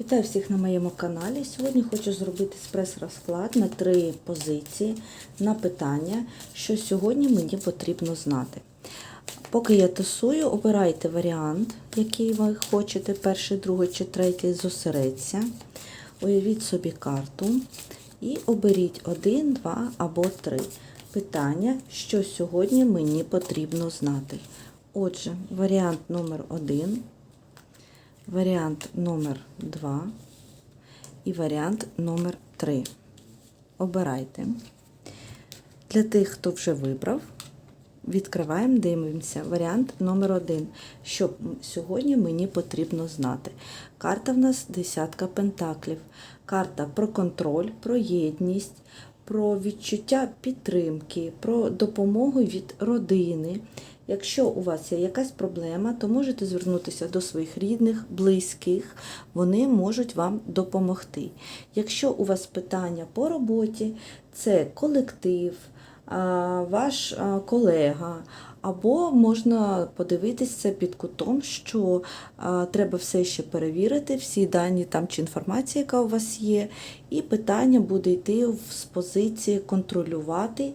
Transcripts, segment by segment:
Вітаю всіх на моєму каналі. Сьогодні хочу зробити спрес-розклад на три позиції на питання, що сьогодні мені потрібно знати. Поки я тасую, обирайте варіант, який ви хочете, перший, другий чи третій, зосередься. Уявіть собі карту і оберіть один, два або три питання, що сьогодні мені потрібно знати. Отже, варіант номер один варіант номер 2 і варіант номер 3. Обирайте. Для тих, хто вже вибрав, відкриваємо, дивимося. Варіант номер 1. Що сьогодні мені потрібно знати. Карта в нас десятка пентаклів. Карта про контроль, про єдність, про відчуття підтримки, про допомогу від родини. Якщо у вас є якась проблема, то можете звернутися до своїх рідних, близьких, вони можуть вам допомогти. Якщо у вас питання по роботі, це колектив, ваш колега, або можна подивитися під кутом, що треба все ще перевірити, всі дані там чи інформація, яка у вас є, і питання буде йти з позиції контролювати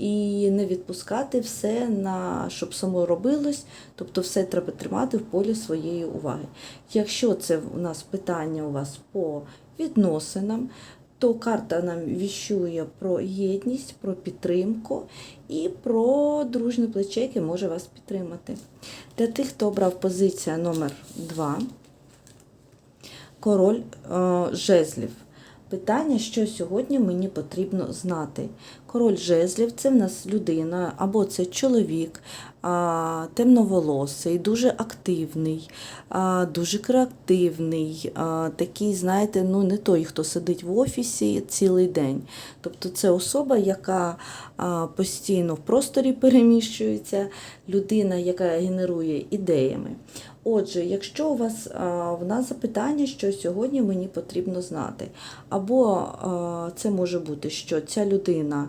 і не відпускати все, на, щоб само робилось, тобто все треба тримати в полі своєї уваги. Якщо це у нас питання у вас по відносинам, то карта нам віщує про єдність, про підтримку і про дружне плече, яке може вас підтримати. Для тих, хто обрав позиція номер 2 король е, жезлів. Питання, що сьогодні мені потрібно знати. Король жезлів це в нас людина, або це чоловік, темноволосий, дуже активний, дуже креативний, такий, знаєте, ну не той, хто сидить в офісі цілий день. Тобто це особа, яка постійно в просторі переміщується, людина, яка генерує ідеями. Отже, якщо у вас в нас запитання, що сьогодні мені потрібно знати, або це може бути, що ця людина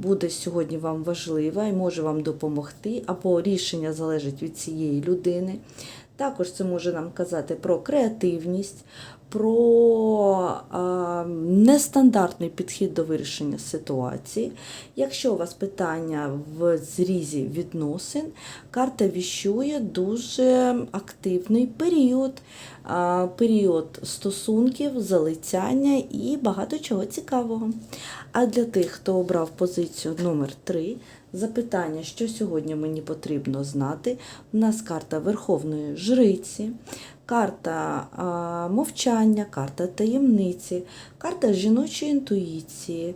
буде сьогодні вам важлива і може вам допомогти, або рішення залежить від цієї людини. Також це може нам казати про креативність, про а, нестандартний підхід до вирішення ситуації. Якщо у вас питання в зрізі відносин, карта віщує дуже активний період, а, період стосунків, залицяння і багато чого цікавого. А для тих, хто обрав позицію номер 3 запитання, що сьогодні мені потрібно знати, у нас карта Верховної Жриці, карта а, мовчання, карта таємниці, карта жіночої інтуїції,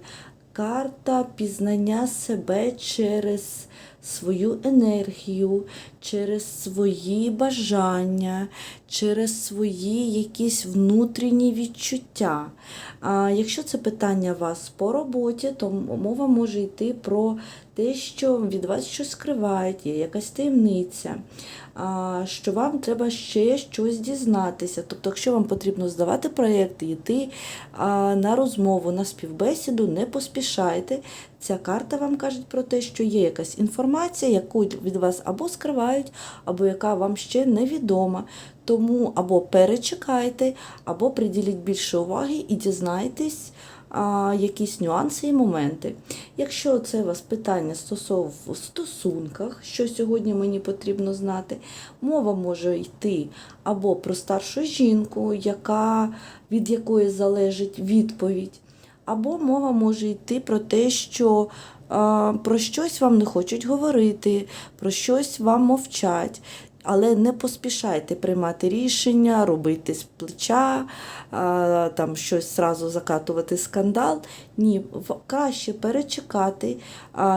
карта пізнання себе через свою енергію, через свої бажання, через свої якісь внутрішні відчуття. А якщо це питання вас по роботі, то мова може йти про те, що від вас щось скривають, є якась таємниця, а, що вам треба ще щось дізнатися. Тобто, якщо вам потрібно здавати проєкти, йти а, на розмову, на співбесіду, не поспішайте. Ця карта вам каже про те, що є якась інформація, яку від вас або скривають, або яка вам ще невідома. Тому або перечекайте, або приділіть більше уваги і дізнайтесь а, якісь нюанси і моменти. Якщо це у вас питання стосов в стосунках, що сьогодні мені потрібно знати, мова може йти або про старшу жінку, яка, від якої залежить відповідь. Або мова може йти про те, що про щось вам не хочуть говорити, про щось вам мовчать. Але не поспішайте приймати рішення, робити з плеча, там щось зразу закатувати скандал. Ні, краще перечекати,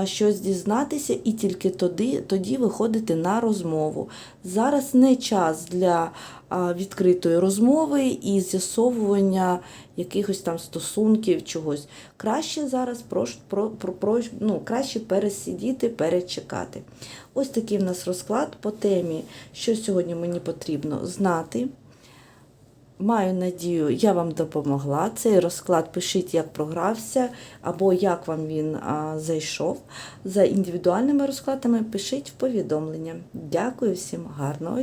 щось дізнатися і тільки тоді, тоді виходити на розмову. Зараз не час для відкритої розмови і з'ясовування якихось там стосунків, чогось. Краще зараз про, про, про, ну, краще пересидіти, перечекати. Ось такий в нас розклад по темі, що сьогодні мені потрібно знати. Маю надію, я вам допомогла. Цей розклад пишіть, як програвся, або як вам він а, зайшов. За індивідуальними розкладами пишіть в повідомлення. Дякую всім, гарного